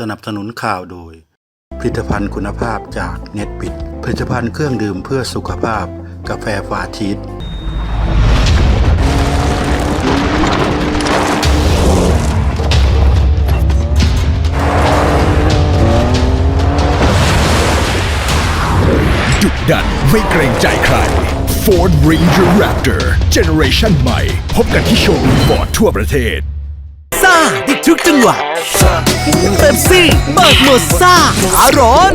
สนับสนุนข่าวโดย ผลิตภัณฑ์คุณภาพจากเน็ตปิด ผลิตภัณฑ์เครื่องดื่มเพื่อสุขภาพ กาแฟฟาชีสดุดันไม่เกรงใจใคร Ford Ranger Raptor Generation ใหม่ พบกันที่โชว์รูมฟอร์ดทั่วประเทศ ซ่าอีกทุกจังหวะ ปซี่เปิดหมดซ่าขาร้อน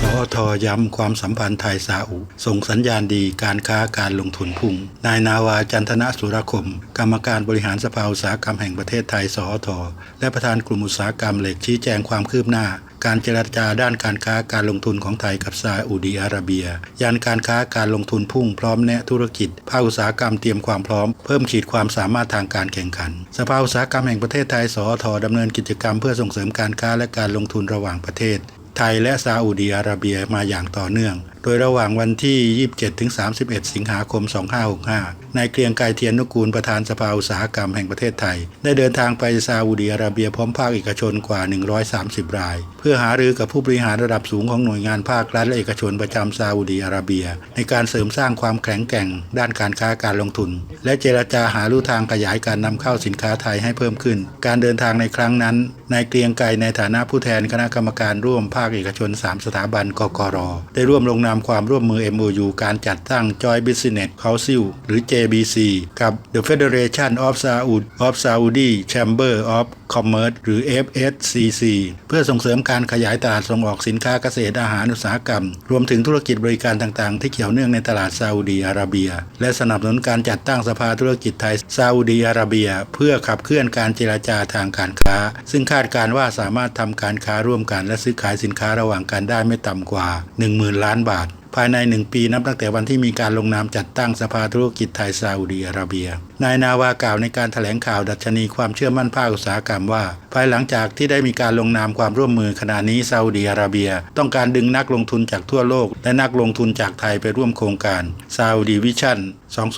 สอทย้ำความสัมพันธ์ไทยซาอุ ส่งสัญญาณดีการค้าการลงทุนพุ่ง นายนาวาจันทนสุรคม กรรมการบริหารสภาอุตสาหกรรมแห่งประเทศไทยสอทและประธานกลุ่มอุตสาหกรรมเหล็กชี้แจงความคืบหน้า การเจรจาด้านการค้าการลงทุนของไทยกับซาอุดีอาระเบีย ยานการค้าการลงทุนพุ่งพร้อมแนะธุรกิจภาคอุตสาหกรรมเตรียมความพร้อมเพิ่มขีดความสามารถทางการแข่งขัน สภาอุตสาหกรรมแห่งประเทศไทยสอทดำเนินกิจกรรมเพื่อส่งเสริมการค้าและการลงทุนระหว่างประเทศ ไทยและซาอุดีอาระเบียมาอย่างต่อเนื่อง โดยระหว่างวันที่ 27-31 สิงหาคม 2565 นายเกรียงไกรเทียนนุกูลประธานสภาอุตสาหกรรมแห่งประเทศไทย ได้เดินทางไปซาอุดีอาระเบียพร้อมภาคเอกชนกว่า 130 ราย เพื่อหารือกับผู้บริหารระดับสูงของหน่วยงานภาครัฐและเอกชนประจำซาอุดีอาระเบีย ในการเสริมสร้างความแข็งแกร่ง ด้านการค้าการลงทุน และเจรจาหาลู่ทางขยายการนำเข้าสินค้าไทยให้เพิ่มขึ้น การเดินทางในครั้งนั้นนายเกรียงไกรในฐานะผู้แทนคณะกรรมการร่วมภาาคเอกชน 3 สถาบันกกร ได้ร่วมลงนามความร่วมมือ MOU การจัดตั้ง Joint Business Council หรือ JBC กับ The Federation of Saudi of Saudi Chamber of Commerce หรือ FSCC เพื่อส่งเสริมการขยายตลาดส่งออกสินค้าเกษตรอาหารอุตสาหกรรม รวมถึงธุรกิจบริการต่างๆ ที่เกี่ยวเนื่องในตลาดซาอุดีอาระเบีย และสนับสนุนการจัดตั้งสภาธุรกิจไทยซาอุดีอาระเบีย เพื่อขับเคลื่อนการเจรจาทางการค้า ซึ่งคาดการว่าสามารถทำการค้าร่วมกันและซื้อขายสินค้าระหว่างกันได้ไม่ต่ำกว่า 10,000 ล้านบาท ภายในหนึ่งปีนับตั้งแต่วันที่มีการลงนามจัดตั้งสภาธุรกิจไทยซาอุดีอาระเบีย นายนาวากล่าวในการถแถลงข่าวดัชนีความเชื่อมั่นภาคอุตสาหกรรมว่า ภายหลังจากที่ได้มีการลงนามความร่วมมือขณะนี้ซาอุดีอาระเบีย ต้องการดึงนักลงทุนจากทั่วโลก และนักลงทุนจากไทยไปร่วมโครงการซาอุดีวิชั่น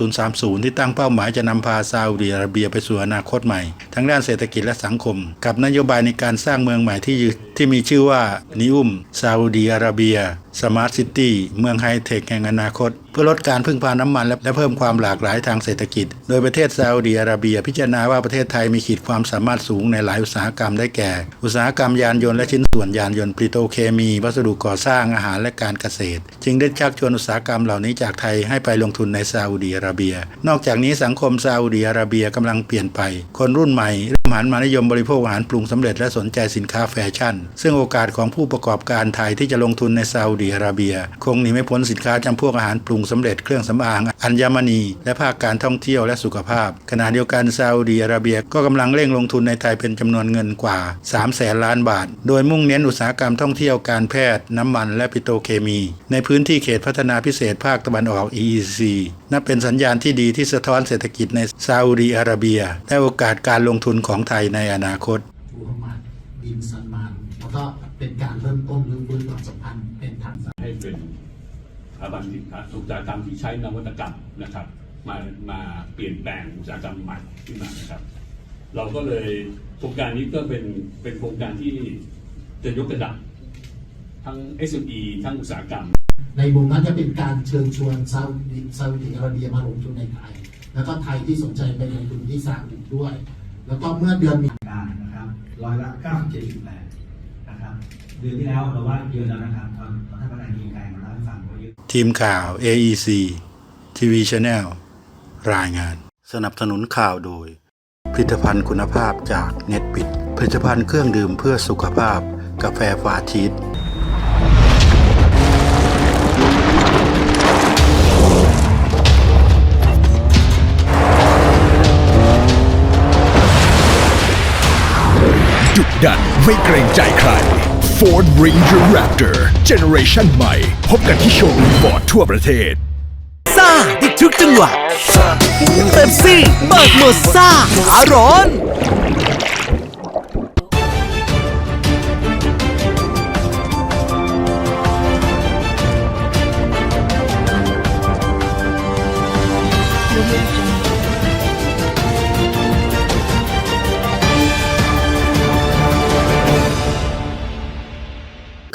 2030 ที่ตั้งเป้าหมายจะนำพาซาอุดีอาระเบียไปสู่อนาคตใหม่ทั้งด้านเศรษฐกิจและสังคม กับนโยบายในการสร้างเมืองใหม่ที่ที่มีชื่อว่านิอุมซาอุดีอาระเบีย สมาร์ทซิตี้เมืองไฮเทคแห่งอนาคต เพื่อลดการพึ่งพาน้ำมันและเพิ่มความหลากหลายทางเศรษฐกิจ โดยประเทศซาอุดีอาระเบีย พิจารณาว่าประเทศไทยมีขีดความสามารถสูงในหลายอุตสาหกรรมได้แก่ อุตสาหกรรมยานยนต์และชิ้นส่วนยานยนต์ปิโตรเคมี วัสดุก่อสร้างอาหารและการเกษตร จึงได้ชักชวนอุตสาหกรรมเหล่านี้จากไทยให้ไปลงทุนในซาอุดีอาระเบีย นอกจากนี้สังคมซาอุดีอาระเบียกำลังเปลี่ยนไป คนรุ่นใหม่เริ่มหันมานิยมบริโภคอาหารปรุงสำเร็จและสนใจสินค้าแฟชั่น ซึ่งโอกาสของผู้ประกอบการไทยที่จะลงทุนในซาอุดีอาระเบีย คงหนีไม่พ้นสินค้าจำพวกอาหารปรุงสำเร็จเครื่องสำอาง อัญมณี และภาคการท่องเที่ยวและสุขภาพ ขณะเดียวกันซาอุดีอาระเบียก็กำลังเร่งลงทุนในไทยเป็นจำนวนเงินกว่า3แสนล้านบาท โดยมุ่งเน้นอุตสาหกรรมท่องเที่ยวการแพทย์ น้ำมันและปิโตรเคมี ในพื้นที่เขตพัฒนาพิเศษภาคตะวันออก EEC นับเป็นสัญญาณที่ดีที่สะท้อนเศรษฐกิจในซาอุดีอาระเบียและโอกาสการลงทุนของไทยในอนาคตมูฮัมหมัดบินซัลมานแล้วก็เป็นการเริ่มต้นเรื่องพื้นความสัมพันธ์ ให้เป็นสถาบันสินค้าอุตสาหกรรมที่ใช้นวัตกรรมนะครับ มามาเปลี่ยนแปลงอุตสาหกรรมใหม่ขึ้นมานะครับ เราก็เลยโครงการนี้ก็เป็นเป็นโครงการที่จะยกระดับทั้ง SME ทั้งอุตสาหกรรม ในมุมนั้นจะเป็นการเชิญชวนซาอุดิซาอุดิอาระเบียมาลงทุนในไทย แล้วก็ไทยที่สนใจไปลงทุนที่ซาอุดิด้วย แล้วก็เมื่อเดือนมีการนะครับร้อยละ 97.8นะครับเดือนที่แล้วเราว่าเยอะแล้วนะครับ ทีมข่าว AEC TV Channel รายงาน สนับสนุนข่าวโดย ผลิตภัณฑ์คุณภาพจากเน็ตปิด ผลิตภัณฑ์เครื่องดื่มเพื่อสุขภาพ กาแฟฟาชีสดุดันไม่เกรงใจใคร Ford Ranger Raptor เจเนอเรชันใหม่ พบกันที่โชว์รูมฟอร์ดทั่วประเทศซ่าอีกทุกจังหวะเต็มซี่เบิกหมดซ่าขาร้อน